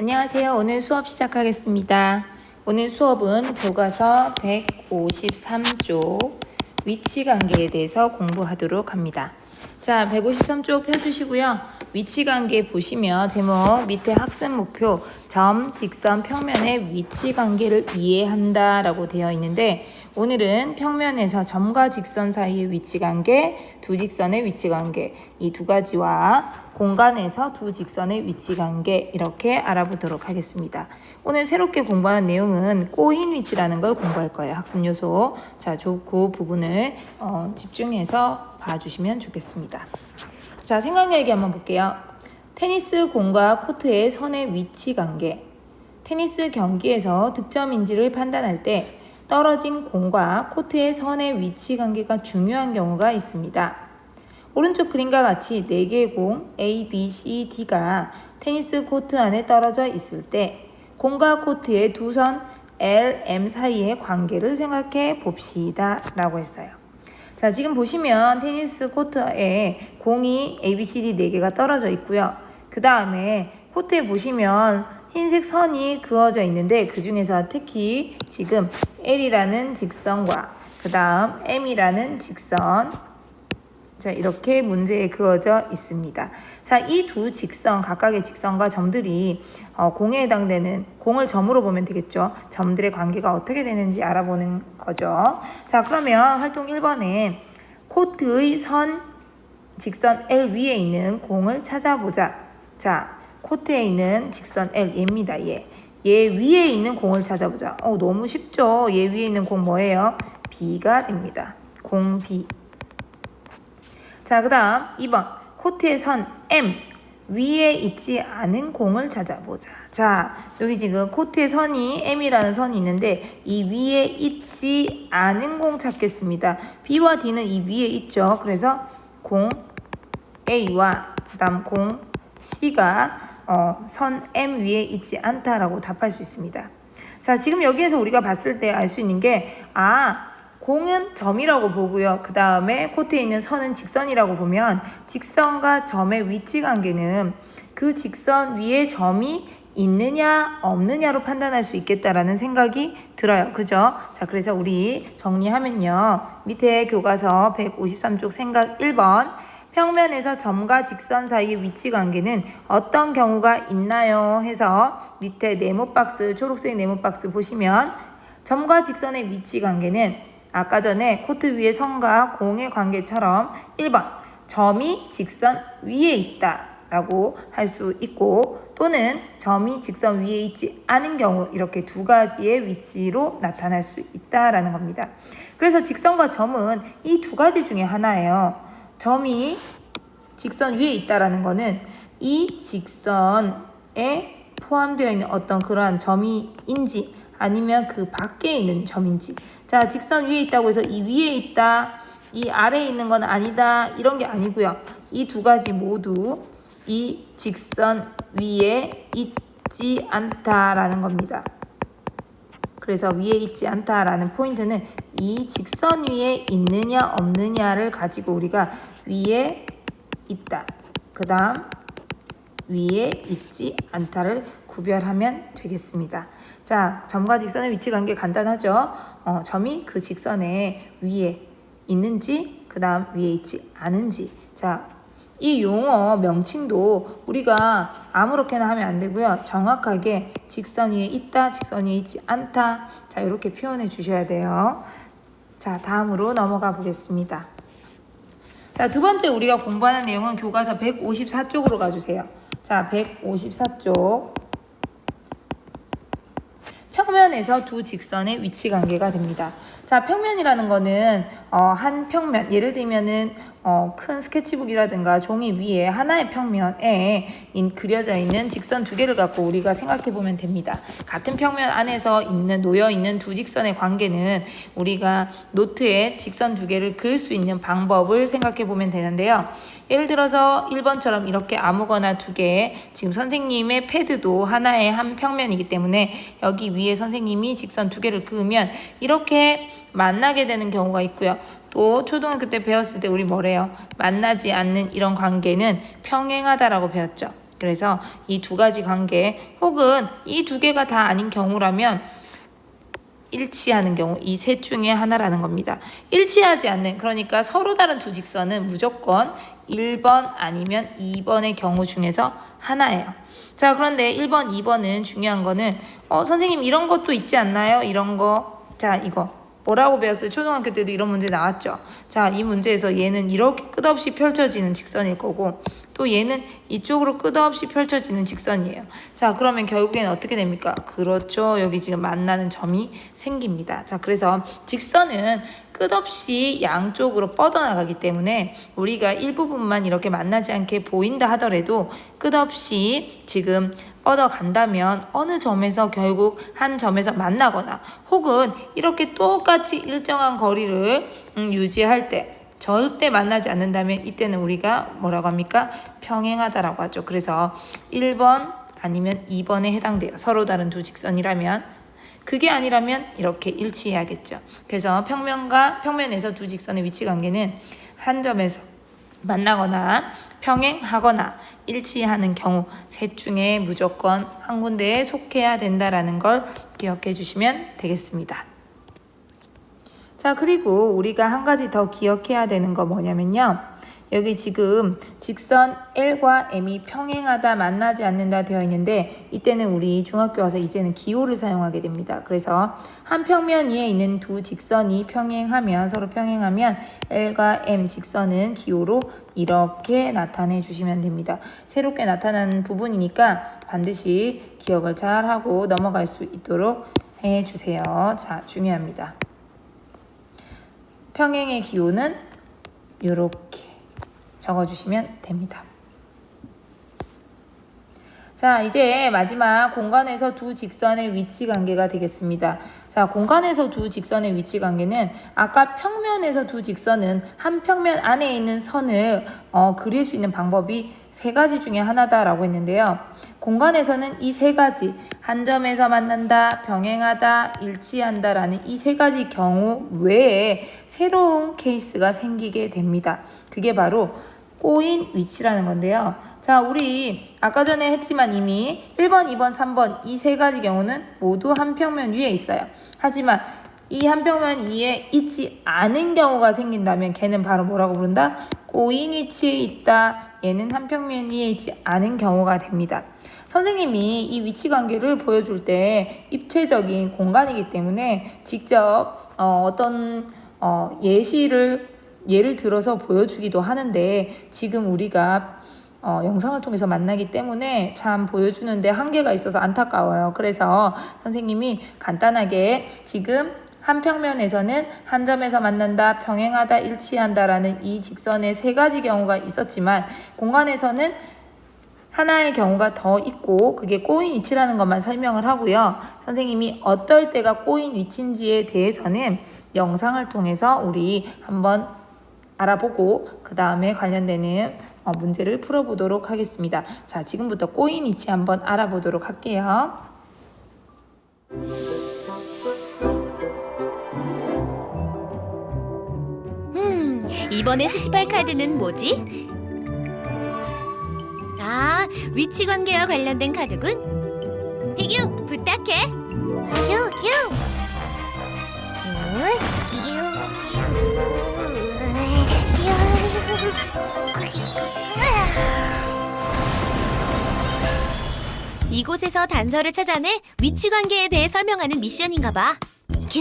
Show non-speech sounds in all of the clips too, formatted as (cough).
안녕하세요. 오늘 수업 시작하겠습니다. 오늘 수업은 교과서 153쪽 위치 관계에 대해서 공부하도록 합니다. 자, 153쪽 펴주시고요. 위치 관계 보시면 제목 밑에 학습 목표 점, 직선, 평면의 위치 관계를 이해한다 라고 되어 있는데 오늘은 평면에서 점과 직선 사이의 위치 관계, 두 직선의 위치 관계 이 두 가지와 공간에서 두 직선의 위치 관계 이렇게 알아보도록 하겠습니다. 오늘 새롭게 공부하는 내용은 꼬인 위치라는 걸 공부할 거예요. 학습 요소. 자, 저, 그 부분을 어, 집중해서 봐주시면 좋겠습니다. 자, 생각 얘기 한번 볼게요. 테니스 공과 코트의 선의 위치 관계. 테니스 경기에서 득점 인지를 판단할 때 떨어진 공과 코트의 선의 위치 관계가 중요한 경우가 있습니다. 오른쪽 그림과 같이 4개의 공 A, B, C, D가 테니스 코트 안에 떨어져 있을 때 공과 코트의 두 선 L, M 사이의 관계를 생각해 봅시다 라고 했어요. 자, 지금 보시면 테니스 코트에 공이 A, B, C, D 4개가 떨어져 있고요. 그 다음에 코트에 보시면 흰색 선이 그어져 있는데 그 중에서 특히 지금 L이라는 직선과 그 다음 M이라는 직선 자, 이렇게 문제에 그어져 있습니다. 자, 이 두 직선, 각각의 직선과 점들이 어, 공에 해당되는, 공을 점으로 보면 되겠죠. 점들의 관계가 어떻게 되는지 알아보는 거죠. 자, 그러면 활동 1번에 코트의 선, 직선 L 위에 있는 공을 찾아보자. 자, 코트에 있는 직선 L, 얘입니다, 얘. 얘 위에 있는 공을 찾아보자. 어, 너무 쉽죠? 얘 위에 있는 공 뭐예요? B가 됩니다. 공 B. 자, 그 다음 2번. 코트의 선 M. 위에 있지 않은 공을 찾아보자. 자, 여기 지금 코트의 선이 M이라는 선이 있는데 이 위에 있지 않은 공 찾겠습니다. B와 D는 이 위에 있죠. 그래서 공 A와 그다음 공 C가 어, 선 M 위에 있지 않다라고 답할 수 있습니다. 자, 지금 여기에서 우리가 봤을 때 알 수 있는 게 아, 공은 점이라고 보고요. 그 다음에 코트에 있는 선은 직선이라고 보면 직선과 점의 위치 관계는 그 직선 위에 점이 있느냐 없느냐로 판단할 수 있겠다라는 생각이 들어요. 그죠? 자, 그래서 우리 정리하면요. 밑에 교과서 153쪽 생각 1번 평면에서 점과 직선 사이의 위치 관계는 어떤 경우가 있나요? 해서 밑에 네모 박스, 초록색 네모 박스 보시면 점과 직선의 위치 관계는 아까 전에 코트 위의 선과 공의 관계처럼 1번 점이 직선 위에 있다 라고 할 수 있고 또는 점이 직선 위에 있지 않은 경우 이렇게 두 가지의 위치로 나타날 수 있다라는 겁니다. 그래서 직선과 점은 이 두 가지 중에 하나예요. 점이 직선 위에 있다라는 거는 이 직선에 포함되어 있는 어떤 그러한 점이인지 아니면 그 밖에 있는 점인지 자, 직선 위에 있다고 해서 이 위에 있다, 이 아래에 있는 건 아니다, 이런 게 아니고요. 이 두 가지 모두 이 직선 위에 있지 않다라는 겁니다. 그래서 위에 있지 않다라는 포인트는 이 직선 위에 있느냐 없느냐를 가지고 우리가 위에 있다. 그 다음 위에 있지 않다를 구별하면 되겠습니다. 자, 점과 직선의 위치 관계 간단하죠? 어, 점이 그 직선의 위에 있는지, 그 다음 위에 있지 않은지. 자, 이 용어 명칭도 우리가 아무렇게나 하면 안 되고요. 정확하게 직선 위에 있다, 직선 위에 있지 않다. 자, 이렇게 표현해 주셔야 돼요. 자, 다음으로 넘어가 보겠습니다. 자, 두 번째 우리가 공부하는 내용은 교과서 154쪽으로 가주세요. 자, 154쪽. 평면에서 두 직선의 위치 관계가 됩니다. 자, 평면이라는 거는 어, 한 평면, 예를 들면은 어, 큰 스케치북이라든가 종이 위에 하나의 평면에 인, 그려져 있는 직선 두 개를 갖고 우리가 생각해 보면 됩니다. 같은 평면 안에서 있는 놓여 있는 두 직선의 관계는 우리가 노트에 직선 두 개를 그릴 수 있는 방법을 생각해 보면 되는데요. 예를 들어서 1번처럼 이렇게 아무거나 두 개, 지금 선생님의 패드도 하나의 한 평면이기 때문에 여기 위에 선생님이 직선 두 개를 그으면 이렇게 만나게 되는 경우가 있고요. 또 초등학교 때 배웠을 때 우리 뭐래요? 만나지 않는 이런 관계는 평행하다라고 배웠죠. 그래서 이 두 가지 관계 혹은 이 두 개가 다 아닌 경우라면 일치하는 경우 이 셋 중에 하나라는 겁니다. 일치하지 않는 그러니까 서로 다른 두 직선은 무조건 1번 아니면 2번의 경우 중에서 하나예요. 자, 그런데 1번, 2번은 중요한 거는 어, 선생님 이런 것도 있지 않나요? 이런 거. 자, 이거. 뭐라고 배웠어요? 초등학교 때도 이런 문제 나왔죠. 자, 이 문제에서 얘는 이렇게 끝없이 펼쳐지는 직선일 거고 또 얘는 이쪽으로 끝없이 펼쳐지는 직선이에요. 자, 그러면 결국엔 어떻게 됩니까? 그렇죠. 여기 지금 만나는 점이 생깁니다. 자, 그래서 직선은 끝없이 양쪽으로 뻗어나가기 때문에 우리가 일부분만 이렇게 만나지 않게 보인다 하더라도 끝없이 지금 뻗어간다면 어느 점에서 결국 한 점에서 만나거나 혹은 이렇게 똑같이 일정한 거리를 음, 유지할 때 절대 만나지 않는다면 이때는 우리가 뭐라고 합니까? 평행하다라고 하죠. 그래서 1번 아니면 2번에 해당돼요. 서로 다른 두 직선이라면 그게 아니라면 이렇게 일치해야겠죠. 그래서 평면과 평면에서 두 직선의 위치 관계는 한 점에서 만나거나 평행하거나 일치하는 경우 셋 중에 무조건 한 군데에 속해야 된다라는 걸 기억해 주시면 되겠습니다. 자, 그리고 우리가 한 가지 더 기억해야 되는 거 뭐냐면요. 여기 지금 직선 L과 M이 평행하다 만나지 않는다 되어 있는데 이때는 우리 중학교 와서 이제는 기호를 사용하게 됩니다. 그래서 한 평면 위에 있는 두 직선이 평행하면 서로 평행하면 L과 M 직선은 기호로 이렇게 나타내 주시면 됩니다. 새롭게 나타난 부분이니까 반드시 기억을 잘 하고 넘어갈 수 있도록 해 주세요. 자, 중요합니다. 평행의 기호는 이렇게 적어주시면 됩니다. 자, 이제 마지막 공간에서 두 직선의 위치 관계가 되겠습니다. 자, 공간에서 두 직선의 위치 관계는 아까 평면에서 두 직선은 한 평면 안에 있는 선을 어, 그릴 수 있는 방법이 세 가지 중에 하나다라고 했는데요. 공간에서는 이 세 가지, 한 점에서 만난다, 병행하다, 일치한다라는 이 세 가지 경우 외에 새로운 케이스가 생기게 됩니다. 그게 바로 꼬인 위치라는 건데요. 자, 우리 아까 전에 했지만 이미 1번, 2번, 3번 이 세 가지 경우는 모두 한 평면 위에 있어요. 하지만 이 한 평면 위에 있지 않은 경우가 생긴다면 걔는 바로 뭐라고 부른다? 꼬인 위치에 있다. 얘는 한 평면 위에 있지 않은 경우가 됩니다. 선생님이 이 위치 관계를 보여줄 때 입체적인 공간이기 때문에 직접 어, 어떤 어, 예시를 예를 들어서 보여주기도 하는데 지금 우리가 어, 영상을 통해서 만나기 때문에 참 보여주는데 한계가 있어서 안타까워요. 그래서 선생님이 간단하게 지금 한 평면에서는 한 점에서 만난다, 병행하다, 일치한다라는 이 직선의 세 가지 경우가 있었지만 공간에서는 하나의 경우가 더 있고 그게 꼬인 위치라는 것만 설명을 하고요. 선생님이 어떨 때가 꼬인 위치인지에 대해서는 영상을 통해서 우리 한번 알아보고 그 다음에 관련되는 어, 문제를 풀어보도록 하겠습니다. 자, 지금부터 꼬인 위치 한번 알아보도록 할게요. 이번에 수집할 카드는 뭐지? 아, 위치 관계와 관련된 카드군. 희규, 부탁해. 큐, 큐. 이곳에서 단서를 찾아내 위치 관계에 대해 설명하는 미션인가 봐. 큐.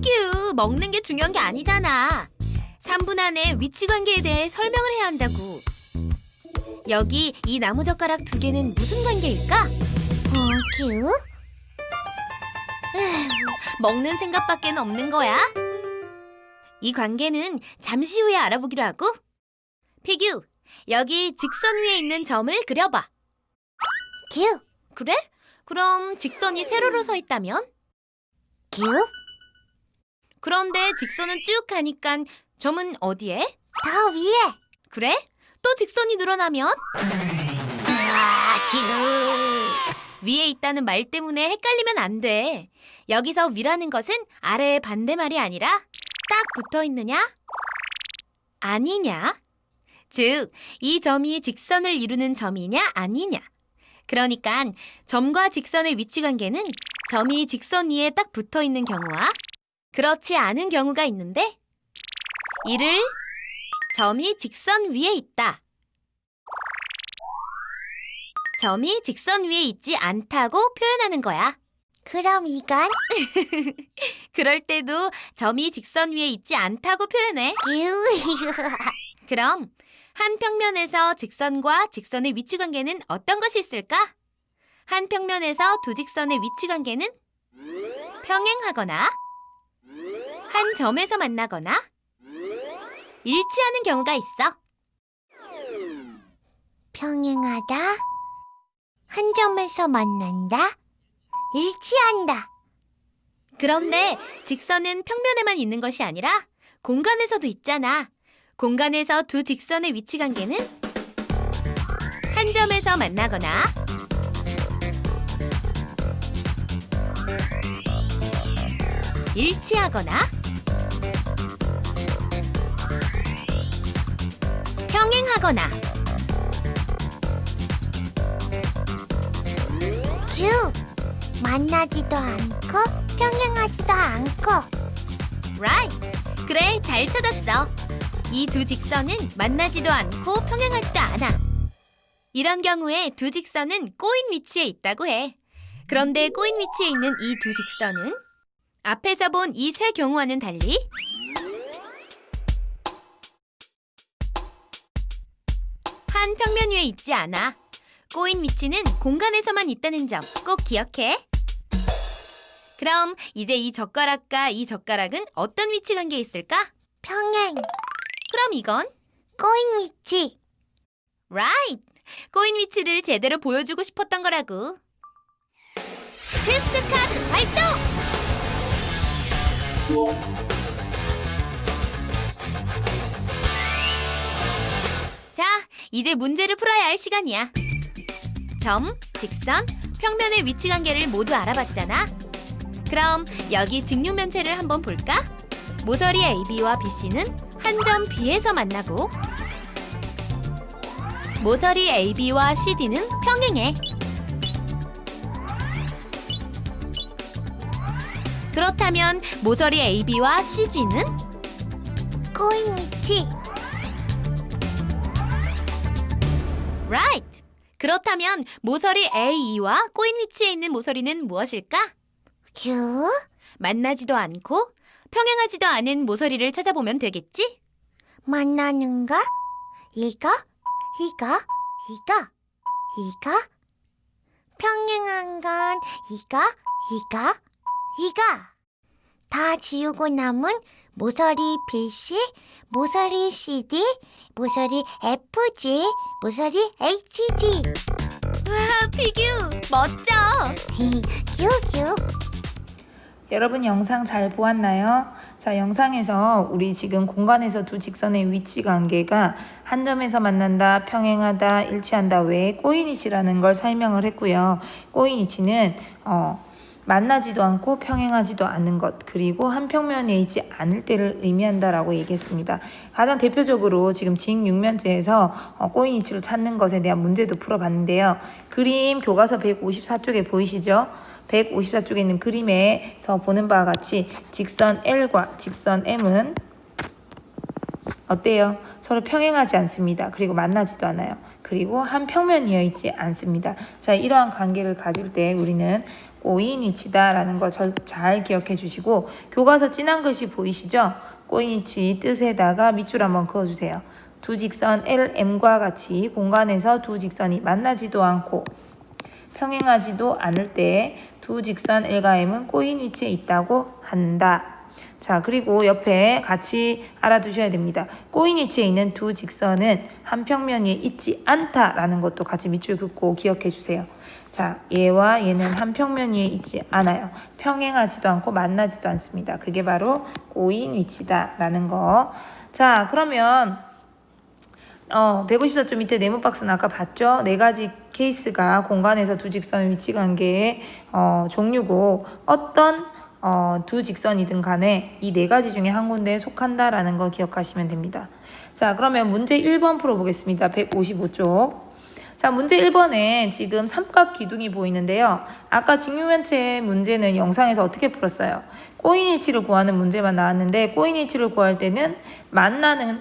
피규, 먹는 게 중요한 게 아니잖아. 3분 안에 위치 관계에 대해 설명을 해야 한다고. 여기 이 나무 젓가락 두 개는 무슨 관계일까? 큐. 먹는 생각밖에 없는 거야. 이 관계는 잠시 후에 알아보기로 하고. 피규, 여기 직선 위에 있는 점을 그려봐. 큐. 그래? 그럼 직선이 세로로 서 있다면? 큐. 그런데 직선은 쭉 가니까 점은 어디에? 더 위에. 그래? 또 직선이 늘어나면? 아, 큐. 위에 있다는 말 때문에 헷갈리면 안 돼. 여기서 위라는 것은 아래의 반대말이 아니라 딱 붙어 있느냐? 아니냐? 즉, 이 점이 직선을 이루는 점이냐 아니냐. 그러니까 점과 직선의 위치 관계는 점이 직선 위에 딱 붙어 있는 경우와 그렇지 않은 경우가 있는데 이를 점이 직선 위에 있다. 점이 직선 위에 있지 않다고 표현하는 거야. 그럼 이건 (laughs) 그럴 때도 점이 직선 위에 있지 않다고 표현해. 큐. (laughs) 그럼 한 평면에서 직선과 직선의 위치 관계는 어떤 것이 있을까? 한 평면에서 두 직선의 위치 관계는 평행하거나 한 점에서 만나거나 일치하는 경우가 있어. 평행하다. 한 점에서 만난다. 일치한다. 그런데 직선은 평면에만 있는 것이 아니라 공간에서도 있잖아. 공간에서 두 직선의 위치 관계는 한 점에서 만나거나 일치하거나 평행하거나 큐. 만나지도 않고 평행하지도 않고 right. 그래, 잘 찾았어. 이 두 직선은 만나지도 않고 평행하지도 않아. 이런 경우에 두 직선은 꼬인 위치에 있다고 해. 그런데 꼬인 위치에 있는 이 두 직선은 앞에서 본 이 세 경우와는 달리 한 평면 위에 있지 않아. 꼬인 위치는 공간에서만 있다는 점 꼭 기억해. 그럼 이제 이 젓가락과 이 젓가락은 어떤 위치 관계에 있을까? 평행 그럼 이건 꼬인 위치 right. 꼬인 위치를 제대로 보여주고 싶었던 거라고. 퀘스트 카드 활동! 자, 이제 문제를 풀어야 할 시간이야. 점, 직선, 평면의 위치 관계를 모두 알아봤잖아. 그럼 여기 직육면체를 한번 볼까? 모서리 AB와 BC는 한 점 B에서 만나고 모서리 AB와 CD는 평행해. 그렇다면 모서리 AB와 CG는 꼬인 위치 right. 그렇다면 모서리 AE와 꼬인 위치에 있는 모서리는 무엇일까? 큐. 만나지도 않고 평행하지도 않은 모서리를 찾아보면 되겠지? 만나는 거 이거 이거 이거 이거 평행한 건 이거 이거 이거 다 지우고 남은 모서리 BC 모서리 CD 모서리 FG 모서리 HG 와, 피규 멋져. 큐큐 여러분 영상 잘 보았나요? 자, 영상에서 우리 지금 공간에서 두 직선의 위치 관계가 한 점에서 만난다, 평행하다, 일치한다 외에 꼬인위치라는 걸 설명을 했고요. 꼬인위치는 어, 만나지도 않고 평행하지도 않는 것 그리고 한 평면에 있지 않을 때를 의미한다라고 얘기했습니다. 가장 대표적으로 지금 직육면체에서 어, 꼬인 위치를 찾는 것에 대한 문제도 풀어봤는데요. 그림 교과서 154쪽에 보이시죠? 154쪽에 있는 그림에서 보는 바와 같이 직선 L과 직선 M은 어때요? 서로 평행하지 않습니다. 그리고 만나지도 않아요. 그리고 한 평면이어 있지 않습니다. 자, 이러한 관계를 가질 때 우리는 꼬인 위치다라는 거 잘 기억해 주시고 교과서 진한 글씨 보이시죠? 꼬인 위치 뜻에다가 밑줄 한번 그어주세요. 두 직선 LM과 같이 공간에서 두 직선이 만나지도 않고 평행하지도 않을 때 두 직선 L과 M은 꼬인 위치에 있다고 한다. 자, 그리고 옆에 같이 알아두셔야 됩니다. 꼬인 위치에 있는 두 직선은 한 평면 위에 있지 않다라는 것도 같이 밑줄 긋고 기억해 주세요. 자, 얘와 얘는 한 평면 위에 있지 않아요. 평행하지도 않고 만나지도 않습니다. 그게 바로 꼬인 위치다라는 거. 자, 그러면 어, 154쪽 밑에 네모 박스는 아까 봤죠? 네 가지 케이스가 공간에서 두 직선 위치 관계의 어, 종류고 어떤 어, 두 직선이든 간에 이 네 가지 중에 한 군데에 속한다라는 거 기억하시면 됩니다. 자, 그러면 문제 1번 풀어보겠습니다. 155쪽. 자, 문제 1번에 지금 삼각 기둥이 보이는데요. 아까 직육면체 문제는 영상에서 어떻게 풀었어요? 꼬인 위치를 구하는 문제만 나왔는데 꼬인 위치를 구할 때는 만나는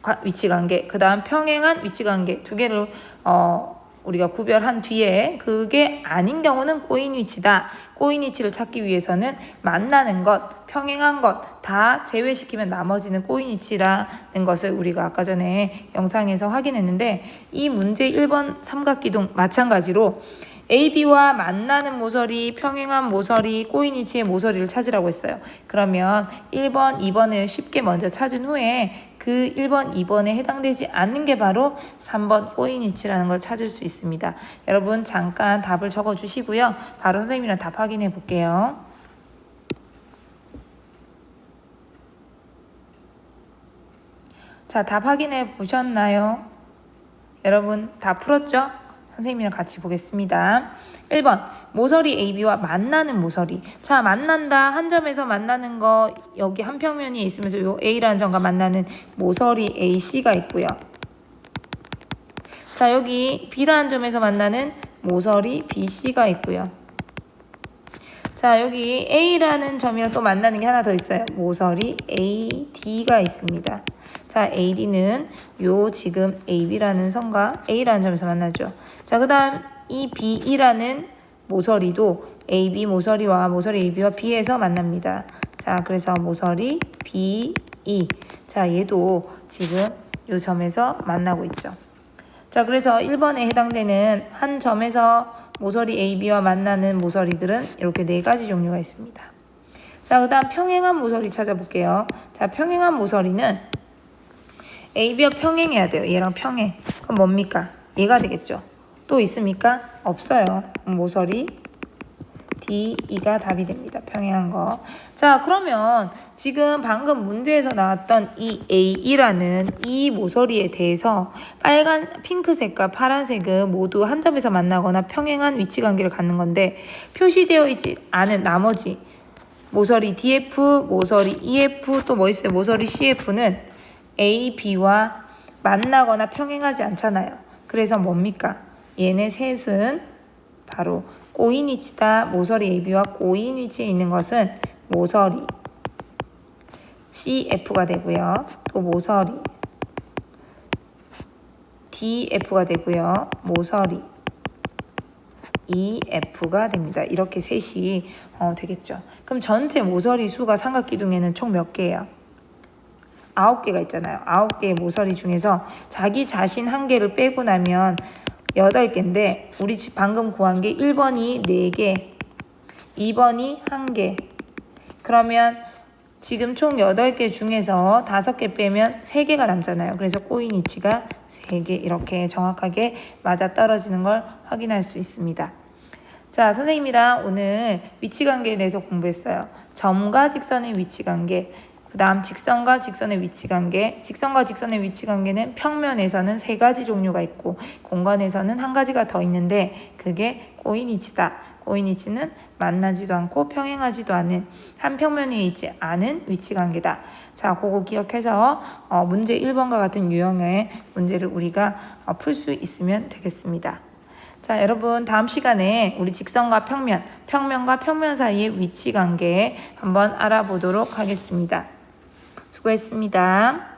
과- 위치 관계, 그 다음 평행한 위치 관계 두 개를 어, 우리가 구별한 뒤에 그게 아닌 경우는 꼬인 위치다. 꼬인 위치를 찾기 위해서는 만나는 것, 평행한 것 다 제외시키면 나머지는 꼬인 위치라는 것을 우리가 아까 전에 영상에서 확인했는데 이 문제 1번 삼각기둥 마찬가지로 AB와 만나는 모서리, 평행한 모서리, 꼬인 위치의 모서리를 찾으라고 했어요. 그러면 1번, 2번을 쉽게 먼저 찾은 후에 그 1번, 2번에 해당되지 않는 게 바로 3번 꼬인 위치라는 걸 찾을 수 있습니다. 여러분 잠깐 답을 적어 주시고요. 바로 선생님이랑 답 확인해 볼게요. 자, 답 확인해 보셨나요? 여러분 다 풀었죠? 선생님이랑 같이 보겠습니다. 1번 모서리 AB와 만나는 모서리. 자, 만난다. 한 점에서 만나는 거 여기 한 평면이 있으면서 요 A라는 점과 만나는 모서리 AC가 있고요. 자, 여기 B라는 점에서 만나는 모서리 BC가 있고요. 자, 여기 A라는 점이랑 또 만나는 게 하나 더 있어요. 모서리 AD가 있습니다. 자, AD는 요 지금 AB라는 선과 A라는 점에서 만나죠. 자, 그 다음 이 BE라는 모서리도 AB 모서리와 모서리 AB와 B에서 만납니다. 자, 그래서 모서리 BE. 자, 얘도 지금 요 점에서 만나고 있죠. 자, 그래서 1번에 해당되는 한 점에서 모서리 AB와 만나는 모서리들은 이렇게 네 가지 종류가 있습니다. 자, 그 다음 평행한 모서리 찾아볼게요. 자, 평행한 모서리는 AB와 평행해야 돼요. 얘랑 평행. 그럼 뭡니까? 얘가 되겠죠. 또 있습니까? 없어요. 모서리 D, E가 답이 됩니다. 평행한 거. 자, 그러면 지금 방금 문제에서 나왔던 이 A라는 이 모서리에 대해서 빨간 핑크색과 파란색은 모두 한 점에서 만나거나 평행한 위치 관계를 갖는 건데 표시되어 있지 않은 나머지 모서리 DF, 모서리 EF 또 뭐 있어요? 모서리 CF는 A, B와 만나거나 평행하지 않잖아요. 그래서 뭡니까? 얘네 셋은 바로 꼬인 위치다. 모서리 AB와 꼬인 위치에 있는 것은 모서리 CF가 되고요. 또 모서리 DF가 되고요. 모서리 EF가 됩니다. 이렇게 셋이 어, 되겠죠. 그럼 전체 모서리 수가 삼각기둥에는 총 몇 개예요? 아홉 개가 있잖아요. 아홉 개의 모서리 중에서 자기 자신 한 개를 빼고 나면 여덟 개인데 우리 지- 방금 구한 게 1번이 4개, 2번이 1개. 그러면 지금 총 8개 중에서 5개 빼면 3개가 남잖아요. 그래서 꼬인 위치가 3개 이렇게 정확하게 맞아 떨어지는 걸 확인할 수 있습니다. 자, 선생님이랑 오늘 위치 관계에 대해서 공부했어요. 점과 직선의 위치 관계, 그 다음 직선과 직선의 위치 관계, 직선과 직선의 위치 관계는 평면에서는 세 가지 종류가 있고 공간에서는 한 가지가 더 있는데 그게 꼬인 위치다. 꼬인 위치는 만나지도 않고 평행하지도 않은 한 평면에 있지 않은 위치 관계다. 자, 그거 기억해서 어, 문제 1번과 같은 유형의 문제를 우리가 어, 풀 수 있으면 되겠습니다. 자, 여러분 다음 시간에 우리 직선과 평면, 평면과 평면 사이의 위치 관계 한번 알아보도록 하겠습니다. 수고했습니다.